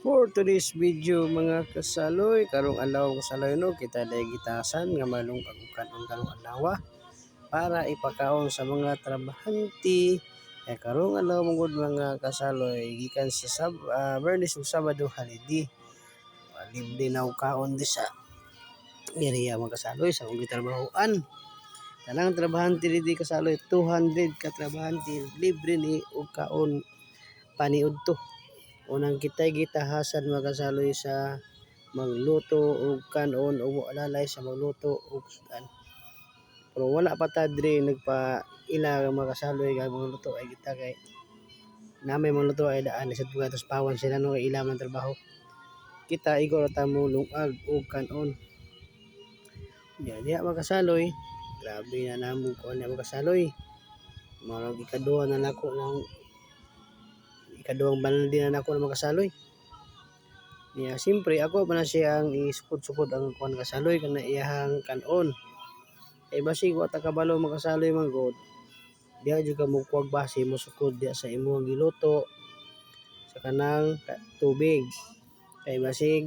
For today's video mga kasaloy, karong adlaw kasaloy no, kita day gitasan nga malung kagukan karong adlaw para ipakaon sa mga trabahante. Kaya karong adlaw mong mga kasaloy gikan sa sab uh, Bernis ug Sabado. Uh, libre na kaon di sa area mga kasaloy sa kong gitrabahoan. Tanang trabahante didi kasaloy 200 ka trabahante libre ni og kaon paniud to unang kitay gitahasan makasaloy sa magluto og kanon o alalay sa magluto og sudan. Pero wala pa ta dre nagpa ila makasaloy kay magluto ay kita kay namay magluto ay daan sa tuga tos pawan sila no ila man trabaho. Kita igor ta mo lungag og kanon. Diya diya makasaloy grabe na namo ko na makasaloy marag ikaduha na nako ng ikaduhang banal din na ako na makasaloy. Niya, siyempre ako pa na siyang isukod-sukod ang kuan kasaloy kana iyahang kanon. Kay basi ko ta kabalo makasaloy man god. Diya jud ka mo kuwag base mo sukod diya sa imong giluto sa kanang tubig. Kay basig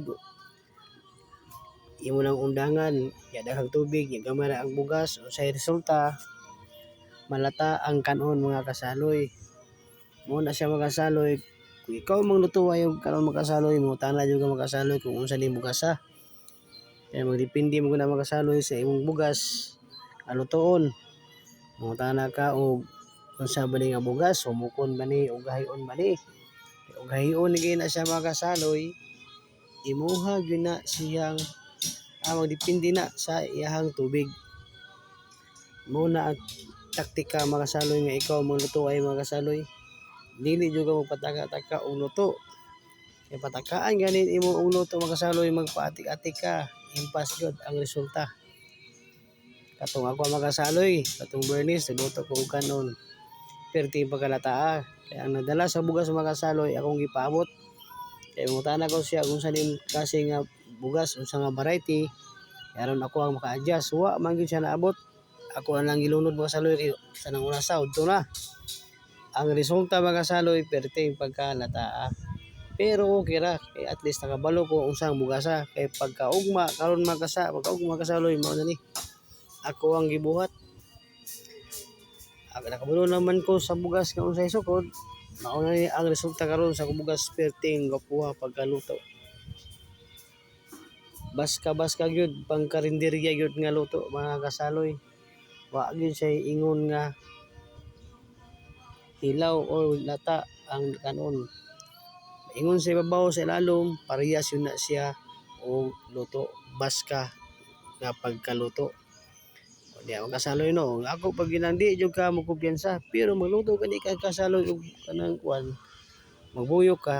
imo nang undangan, ya daghang tubig, ya gamay ang bugas, unsay resulta malata ang kanon mga kasaloy mo na siya makasaloy. Kung ikaw mang luto ayo karon makasaloy. Mo tana jud ka makasaloy kung unsa ni bugas ha kaya magdepende mo na makasaloy sa imong bugas. Alutoon mo tana ka og unsa ba ni nga bugas? Humukon ba ni? Og gahion ba ni? Og gahion ni na siya makasaloy. Imuha gyud na siyang ah, magdepende na sa iyahang tubig. Mo na ang taktika makasaloy nga ikaw magluto ay makasaloy dili jud ka magpataka-taka og luto. Kay patakaan ganin imo og luto makasaloy magpaatik-atik ka. Impas jud ang resulta. Katong ako makasaloy katong Bernice nagluto ko kanon. Perti pagkalataa kay ang nadala sa bugas makasaloy akong gipaabot. Kay mutana ko siya kung sanin kasi nga bugas unsa nga variety. Aron ako ang maka-adjust. Wa man gyud siya naabot. Ako na lang gilunod makasaloy kay sa nang una sa udto na ang resulta mga saloy perting pagkalata pero okay ra kay at least nakabalo ko unsang bugasa. Kay pagkaugma karon makasa pagkaugma kasaloy mao na ni. Ako ang gibuhat. Ako nakabalo naman ko sa bugas nga unsay sukod. Mao na ni ang resulta karon sa bugas perting gapuha pagkaluto. Baska baska gyud pang karinderya gyud nga luto mga kasaloy. Wa gyud say ingon nga hilaw o lata ang kanon. Ingon sa ibabaw sa ilalom, parehas yun na siya o luto, baska nga pagkaluto. O di ako kasaloy no. Ako pag ginandi, yung ka mo kumpiyansa. Pero magluto ka di ka kasaloy o kanang kwan. Magbuyok ka.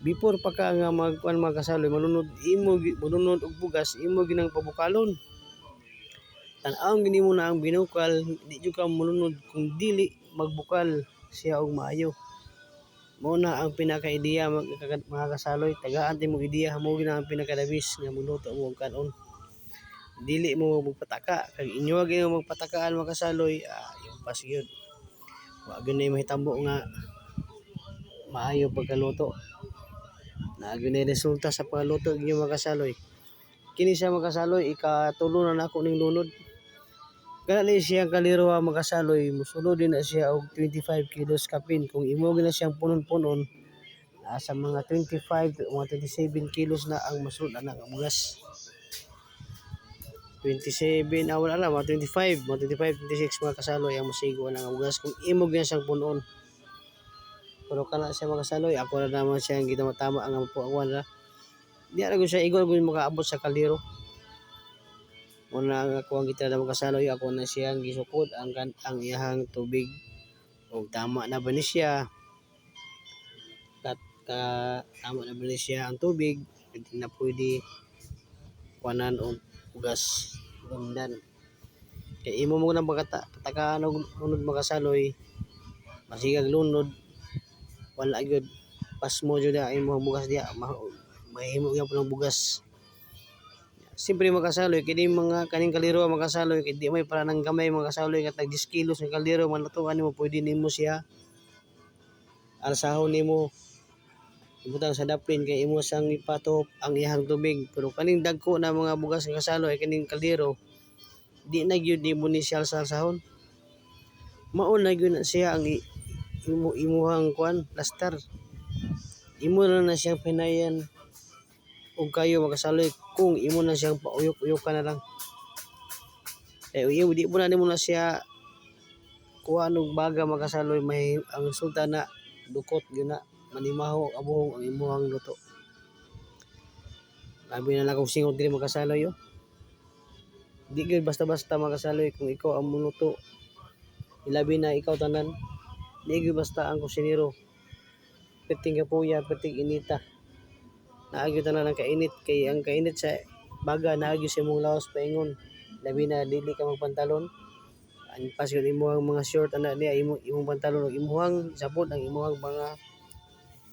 Before pa ka nga magkuan magkasaloy, malunod imo malunod og bugas, imo ginang pabukalon tan-aw gini mo na ang binukal di jud ka mulunod kung dili magbukal siya og maayo. Mo na ang pinaka-ideya mga kasaloy tagaan ti mo ideya mo gina ang pinakadabis nga muluto mo og kanon. Dili mo magpataka kag inyo gyud magpatakaan mga kasaloy ah, yung pas gyud wa gyud na mahitambo nga maayo pagkaluto. Na gyud resulta sa pagluto gyud mga kasaloy. Kini siya mga kasaloy ikatulo na nako ning lunod Kana ni siya kaliro ang makasaloy, musulod din na siya og 25 kilos kapin. Kung imo na siyang punon-punon, sa mga 25 mga 27 kilos na ang masulod na ang bugas. 27 ah wala na mga 25 mga 25 26 mga kasaloy ang masigo na ang bugas kung imo na siyang punon pero kana siya makasaloy ako na naman siya ang gitamatama ang mapuawan na di ra siya igol kung makaabot sa kaliro Una nga ako ang kita na magkasaloy, ako na siyang gisukod ang, ang iyahang tubig. O tama na ba ni siya? Kat, ka, tama na ba ni siya ang tubig? Hindi na pwede kuanan o ugas bundan. Kaya imo mo na magkatakaan og lunod makasaloy, masigag lunod, wala gyud pas mo jud imo bugas diya, mahimo gyud bugas Siyempre makasaloy kini mga kaning kaliro makasaloy kay di may para nang gamay makasaloy nga tag 10 kilos ng kaliro manutuan nimo pwede nimo siya. Arsahon nimo. Ibutang sa daplin kay imo sang ipatop ang iyang tubig. Pero kaning dagko na mga bugas nga kasaloy kaning kaldero di na gyud ni mo ni siya sahon mao na gyud na siya ang i- imo imuhang kuan plaster. Imo na na siyang pinayan og kayo makasaloy kung imo na siyang pauyok-uyokan na lang. Eh iyo di mo na nimo na siya kuha og baga makasaloy may ang resulta na dukot gyud na manimaho abuhong ang imuhang luto. Labi na lang kung singot dili makasaloy yo. Di gyud basta-basta makasaloy kung ikaw ang muluto ilabi na ikaw tanan. Di gyud basta ang kusinero. Perting kapuya perting inita naagyo tanan ang kainit kay ang kainit sa baga naagyo sa imong lawas paingon labi na dili ka magpantalon. Ang pas yun imuhang mga short ana niya imo imong pantalon ug imuhang sabot ang imuhang mga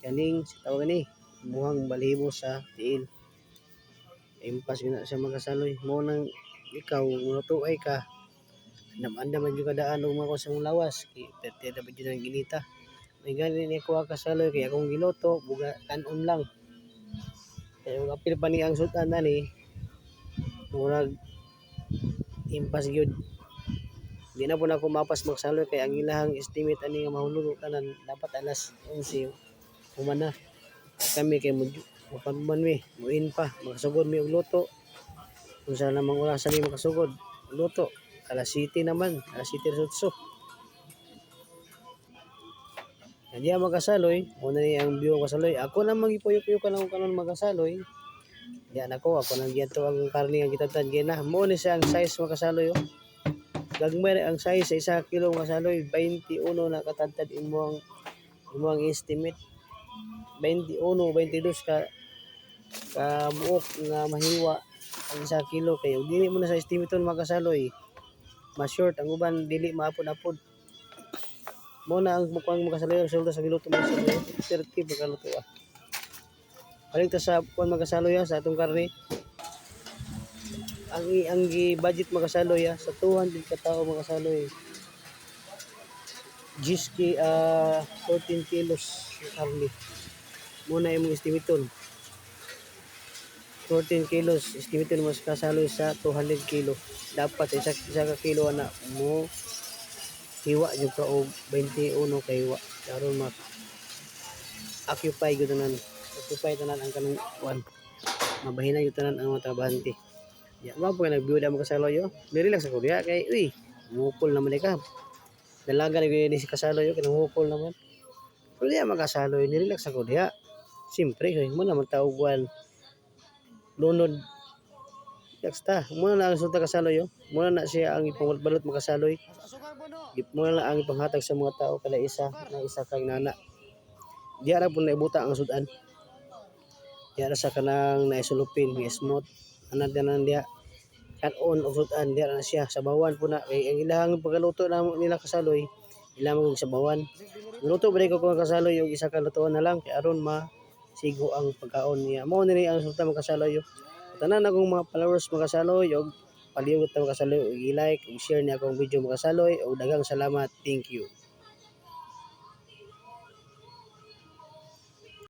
kaning tawag ni imuhang balibo sa tiil. Impas yun na sa makasaloy mo nang ikaw muto ay ka andam man yung kadaan og mga sa lawas kay perte na ba ang ginita. May gani ni kuha kasaloy kay akong giloto buga kanon lang yung apil pa ni ang sultan na ni murag impas gyud. Di na po na ako mapas magsaloy kay ang ilahang estimate ani nga mahulog tanan dapat alas 11 humana. Kami kay mo mapanman mi muin pa makasugod mi og luto. Kung saan namang oras mi makasugod luto. Alas 7 naman alas 7 sutso Hindi ang magkasaloy, una ni ang biyo kasaloy. Ako na magipuyok-puyok ka lang kanon magkasaloy. Diyan ako, ako nang giyanto ang karni ang kitatan gina. Mo ni siya ang size makasaloy. Oh. Gagmay ang size sa isa kilo makasaloy, 21 na katantad imo ang imo estimate. 21, 22 ka ka buok nga mahiwa ang isa kilo kay ug dili mo na sa estimate makasaloy. Mas short ang uban dili maapod-apod. Mo na ang mukhang makasaloy ang resulta sa minuto mo sa 30 pagkaluto ah. Balik ta sa kuan makasaloy ah, sa atong karne. Ang ang gi budget makasaloy ah, sa 200 ka tao makasaloy. Giski ah 14 kilos ng karne. Muna imong estimaton. 14 kilos estimaton mo sa kasaloy sa 200 kilo. Dapat isa, isa ka kilo na mo hiwa jud ka og 21 kay hiwa karon mak occupy gyud tanan. Occupy tanan ang kanang kuan mabahina gyud tanan ang mga trabahante. Ya mo pa nagbiuda mo kasaloy yo nirelax ako diha kay uy mupol naman ka dalaga ni gyud ni si kasaloy yo kanang mupol naman. Pero diha makasaloy nirelax ako diha Siyempre, kay mo naman tawag lunod Relax ta. Muna na ang sulta kasaloy yo. Muna na siya ang ipangbalot makasaloy. Mo na ang ipanghatag sa mga tao kada isa na isa kang nana. Diya ra po na ibuta ang sudan. Diya ra sa kanang naisulupin ni smooth. Anad na diya kanon og sudan ra na siya sa bawan po na kay ang ilang pagkaluto na nila kasaloy ilang mag sa bawan. Luto ba ko kung kasaloy og isa ka lutuan na lang kay aron ma sigo ang pagkaon niya. Mao ni ang sultan makasaloy yo. Tanan akong mga followers makasaloy og palihog ta makasaloy og i-like ug share niya akong video makasaloy og daghang salamat. Thank you.